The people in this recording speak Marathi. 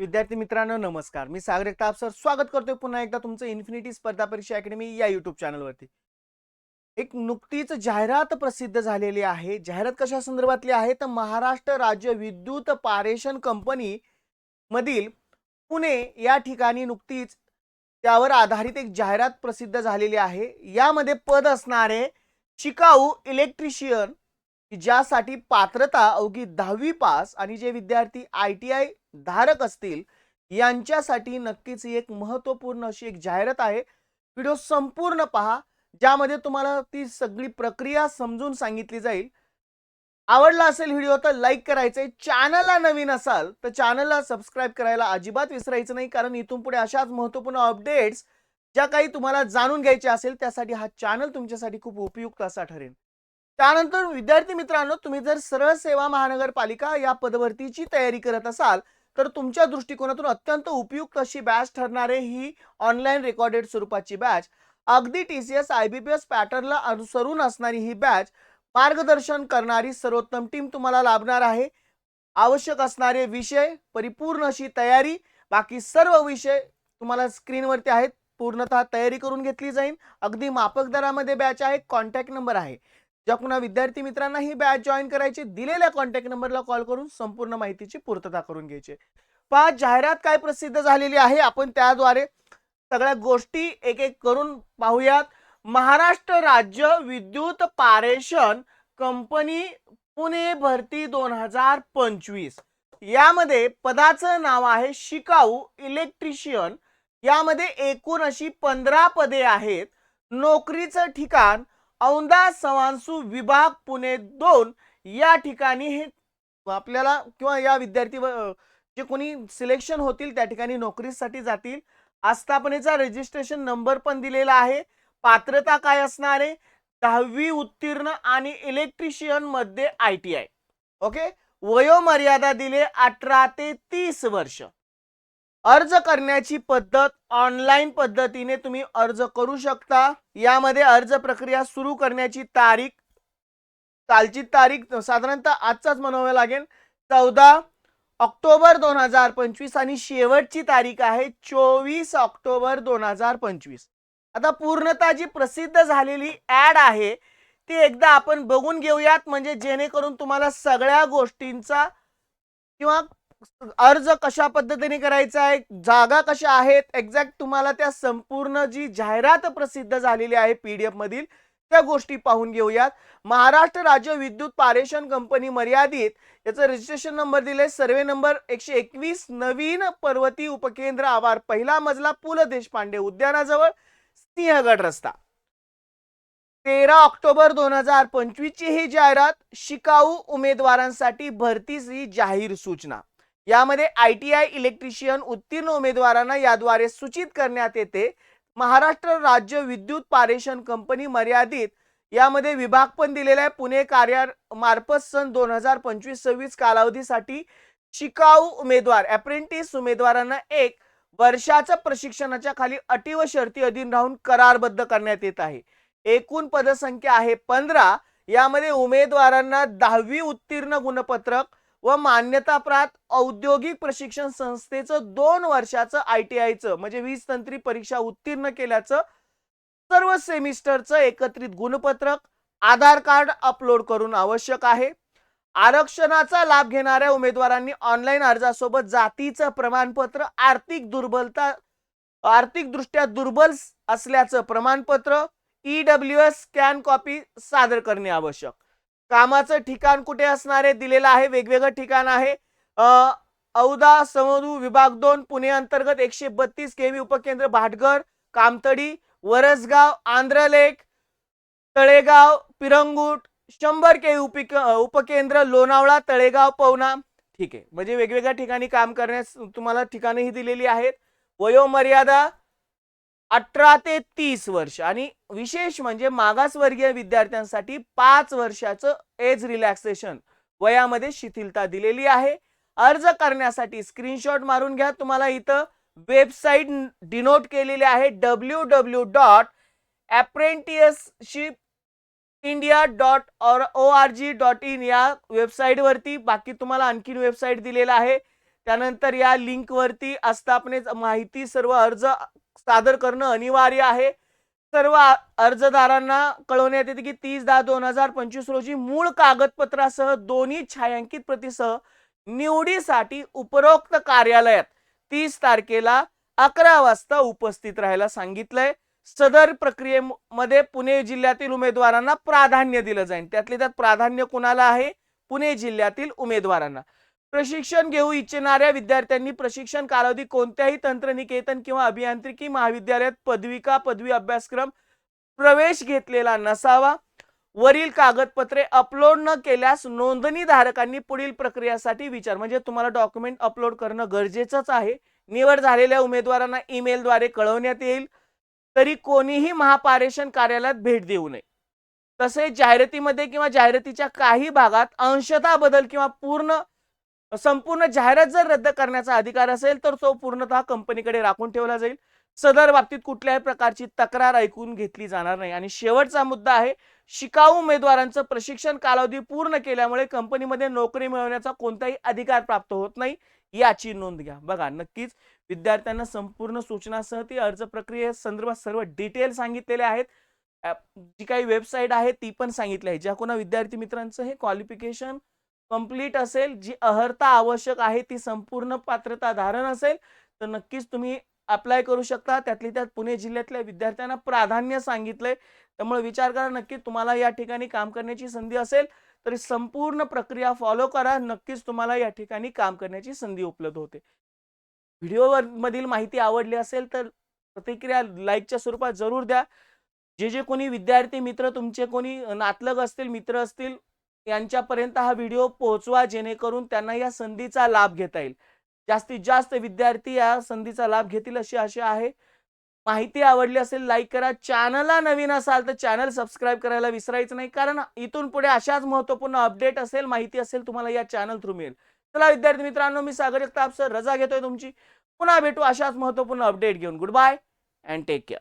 विद्यार्थी मित्रांनो नमस्कार. मी सागर एकताप सर स्वागत करतोय पुन्हा एकदा तुमचं इन्फिनिटी स्पर्धा परीक्षा अकॅडमी या युट्यूब चॅनलवरती. एक नुकतीच जाहिरात प्रसिद्ध झालेली आहे. जाहिरात कशा संदर्भातली आहे? तर महाराष्ट्र राज्य विद्युत पारेषण कंपनी मधील पुणे या ठिकाणी नुकतीच त्यावर आधारित एक जाहिरात प्रसिद्ध झालेली आहे. यामध्ये पद असणारे शिकाऊ इलेक्ट्रिशियन की ज्यासाठी पात्रता अवघी दहावी पास आणि जे विद्यार्थी आय टी आय धारक असतील यांच्यासाठी नक्कीच ही एक महत्त्वपूर्ण अशी एक जाहिरात आहे. व्हिडिओ संपूर्ण पहा ज्यामध्ये तुम्हाला ती सगळी प्रक्रिया समजून सांगितली जाईल. आवडला असेल व्हिडिओ तर लाईक करायचंय. चॅनलला नवीन असाल तर चॅनलला सबस्क्राईब करायला अजिबात विसरायचं नाही कारण इथून पुढे अशाच महत्त्वपूर्ण अपडेट्स ज्या काही तुम्हाला जाणून घ्यायच्या असेल त्यासाठी हा चॅनल तुमच्यासाठी खूप उपयुक्त असा ठरेल. त्यानंतर विद्यार्थी मित्रांनो तुम्ही जर सरळ सेवा महानगरपालिका या पदभरतीची तयारी करत असाल तर तुमच्या दृष्टिकोनातून अत्यंत उपयुक्त अशी बॅच ठरणारे ही ऑनलाईन रेकॉर्डेड स्वरूपाची बॅच. अगदी T C S I B P S पॅटर्नला अनुसरून असणारी ही बॅच मार्गदर्शन करणारी सर्वोत्तम टीम तुम्हाला लाभणार आहे. आवश्यक असणारे विषय परिपूर्ण अशी तयारी बाकी सर्व विषय तुम्हाला स्क्रीनवरती आहेत. पूर्णतः तयारी करून घेतली जाईल. अगदी मापक दरामध्ये बॅच आहे. कॉन्टॅक्ट नंबर आहे. ज्या कुणा विद्यार्थी मित्रांना ही बॅच जॉईन करायची दिलेल्या कॉन्टॅक्ट नंबरला कॉल करून संपूर्ण माहितीची पूर्तता करून घ्यायची. पहा जाहिरात काय प्रसिद्ध झालेली आहे? आपण त्याद्वारे सगळ्या गोष्टी एक एक करून पाहूयात. महाराष्ट्र राज्य विद्युत पारेषण कंपनी पुणे भरती दोन हजार पंचवीस. यामध्ये पदाचं नाव आहे शिकाऊ इलेक्ट्रिशियन. यामध्ये एकूण अशी पंधरा पदे आहेत. नोकरीचं ठिकाण औंदा सवांसू विभाग पुणे दोन या ठिकाणी हे आपल्याला किंवा या विद्यार्थी व- जे कोणी सिलेक्शन होतील त्या ठिकाणी नोकरीसाठी जातील. आस्थापनेचा रजिस्ट्रेशन नंबर पण दिलेला आहे. पात्रता काय असणार आहे? दहावी उत्तीर्ण आणि इलेक्ट्रिशियनमध्ये आय टी आय ओके वयोमर्यादा दिले अठरा ते तीस वर्ष. अर्ज करण्याची पद्धत ऑनलाईन पद्धतीने तुम्ही अर्ज करू शकता. यामध्ये अर्ज प्रक्रिया सुरू करण्याची तारीख कालची तारीख साधारणतः आजचाच म्हणावं लागेल. चौदा ऑक्टोबर दोन हजार पंचवीस आणि शेवटची तारीख आहे चोवीस ऑक्टोबर दोन हजार पंचवीस. आता पूर्णतः जी प्रसिद्ध झालेली ॲड आहे ती एकदा आपण बघून घेऊयात. म्हणजे जेणेकरून तुम्हाला सगळ्या गोष्टींचा किंवा अर्ज कशा पद्धतीने करायचा आहे जागा कशा आहेत एक्झॅक्ट तुम्हाला त्या संपूर्ण जी जाहिरात प्रसिद्ध झालेली आहे पीडीएफ मधील त्या गोष्टी पाहून घेऊयात. महाराष्ट्र राज्य विद्युत पारेषण कंपनी मर्यादित याचं रजिस्ट्रेशन नंबर दिले सर्वे नंबर एकशे एकवीस नवीन पर्वती उपकेंद्र आवार पहिला मजला पु ल देशपांडे उद्यानाजवळ सिंहगड रस्ता. तेरा ऑक्टोबर दोन हजार पंचवीस ची ही जाहिरात शिकाऊ उमेदवारांसाठी भरतीची जाहीर सूचना. यामध्ये आय टी आय इलेक्ट्रिशियन उत्तीर्ण उमेदवारांना याद्वारे सूचित करण्यात येते. महाराष्ट्र राज्य विद्युत पारेषण कंपनी मर्यादित यामध्ये विभाग पण दिलेला आहे. पुणे कार्या मार्फत सन दोन हजार पंचवीस सव्वीस कालावधीसाठी शिकाऊ उमेदवार अप्रेंटिस उमेदवारांना एक वर्षाच्या प्रशिक्षणाच्या खाली अटी व शर्ती अधीन राहून करारबद्ध करण्यात येत आहे. एकूण पदसंख्या आहे पंधरा. यामध्ये उमेदवारांना दहावी उत्तीर्ण गुणपत्रक व मान्यताप्राप्त औद्योगिक प्रशिक्षण संस्थेचं दोन वर्षाचं आय टी आयचं म्हणजे वीज तंत्री परीक्षा उत्तीर्ण केल्याचं सर्व सेमिस्टरचं एकत्रित गुणपत्रक आधार कार्ड अपलोड करून आवश्यक आहे. आरक्षणाचा लाभ घेणाऱ्या उमेदवारांनी ऑनलाईन अर्जासोबत जातीचं प्रमाणपत्र आर्थिक दुर्बलता आर्थिक दृष्ट्या दुर्बल असल्याचं प्रमाणपत्र ई एस स्कॅन कॉपी सादर करणे आवश्यक. कामाचं ठिकाण कुठे असणार आहे? दिलेलं आहे वेगवेगळं ठिकाण आहे. औदा समधू विभाग दोन पुणे अंतर्गत एकशे बत्तीस केवी उपकेंद्र भाटघर कामतडी वरसगाव आंध्रलेख तळेगाव पिरंगुट शंभर के उपिक उपकेंद्र लोणावळा तळेगाव पवना. ठीक आहे. म्हणजे वेगवेगळ्या ठिकाणी काम करण्यास तुम्हाला ठिकाणंही दिलेली आहेत. वयोमर्यादा अठरा ते तीस वर्ष. आणि विशेष म्हणजे मागासवर्गीय विद्यार्थ्यांसाठी पाच वर्षाचं एज रिलॅक्सेशन वयामध्ये शिथिलता दिलेली आहे. अर्ज करण्यासाठी स्क्रीनशॉट मारून घ्या तुम्हाला इथं. वेबसाईट डिनोट केलेली आहे W W dot apprenticeship India dot O R G dot in या वेबसाईटवरती. बाकी तुम्हाला आणखीन वेबसाईट दिलेला आहे. त्यानंतर या लिंकवरती आस्थापनेच माहिती सर्व अर्ज सादर करणं अनिवार्य आहे. सर्व अर्जदारांना कळवण्यात येते की तीस दहा दोन हजार पंचवीस रोजी मूळ कागदपत्रासह दोन्ही छायांकित प्रतीसह निवडीसाठी उपरोक्त कार्यालयात तीस तारखेला अकरा वाजता उपस्थित राहायला सांगितलंय. सदर प्रक्रियेमध्ये पुणे जिल्ह्यातील उमेदवारांना प्राधान्य दिलं जाईल. त्यातले त्यात प्राधान्य कुणाला आहे? पुणे जिल्ह्यातील उमेदवारांना. प्रशिक्षण घेऊ इच्छिणाऱ्या विद्यार्थ्यांनी प्रशिक्षण कालावधी कोणत्याही तंत्रनिकेतन किंवा अभियांत्रिकी महाविद्यालयात पदविका पदवी अभ्यासक्रम प्रवेश घेतलेला नसावा. वरील कागदपत्रे अपलोड न केल्यास नोंदणीधारकांनी पुढील प्रक्रियासाठी विचार. म्हणजे तुम्हाला डॉक्युमेंट अपलोड करणं गरजेचंच आहे. निवड झालेल्या उमेदवारांना ईमेलद्वारे कळवण्यात येईल. तरी कोणीही महापारेषण कार्यालयात भेट देऊ नये. तसेच जाहिरातीमध्ये किंवा जाहिरातीच्या काही भागात अंशता बदल किंवा पूर्ण संपूर्ण जाहिरात जर रद्द करण्याचा अधिकार असेल तर तो पूर्णतः कंपनीकडे राखून ठेवला जाईल. सदर बाबतीत कुठल्याही प्रकारची तक्रार ऐकून घेतली जाणार नाही. आणि शेवटचा मुद्दा आहे शिकाऊ उमेदवारांचं प्रशिक्षण कालावधी पूर्ण केल्यामुळे कंपनीमध्ये नोकरी मिळवण्याचा कोणताही अधिकार प्राप्त होत नाही याची नोंद घ्या. बघा नक्कीच विद्यार्थ्यांना संपूर्ण सूचनासह ती अर्ज प्रक्रिये संदर्भात सर्व डिटेल सांगितलेले आहेत. जी काही वेबसाईट आहे ती पण सांगितली आहे. ज्या कोणा विद्यार्थी मित्रांचं हे क्वालिफिकेशन कंप्लीट असेल जी अर्हता आवश्यक आहे ती संपूर्ण पात्रता धारण असेल तर नक्कीच तुम्ही अप्लाय करू शकता. त्यातली त्यात पुणे जिल्ह्यातल्या विद्यार्थ्यांना प्राधान्य सांगितलंय. त्यामुळे विचार करा नक्की तुम्हाला या ठिकाणी काम करण्याची संधी असेल तरी संपूर्ण प्रक्रिया फॉलो करा. नक्कीच तुम्हाला या ठिकाणी काम करण्याची संधी उपलब्ध होते. व्हिडिओवर मधील माहिती आवडली असेल तर प्रतिक्रिया लाईकच्या स्वरूपात जरूर द्या. जे जे कोणी विद्यार्थी मित्र तुमचे कोणी नातलग असतील मित्र असतील यांच्यापर्यंत हा व्हिडिओ पोहोचवा जेणेकरून त्यांना या संधीचा लाभ घेता येईल. जास्तीत जास्त विद्यार्थी या संधीचा लाभ घेतील अशी आशा आहे. माहिती आवडली असेल लाईक करा. चॅनलला नवीन असाल तर चॅनल सबस्क्राईब करायला विसरायचं नाही कारण इथून पुढे अशाच महत्त्वपूर्ण अपडेट असेल माहिती असेल तुम्हाला या चॅनल थ्रू मिळेल. चला विद्यार्थी मित्रांनो मी सागर जगताप सर रजा घेतोय तुमची. पुन्हा भेटू अशाच महत्त्वपूर्ण अपडेट घेऊन. Good bye and take care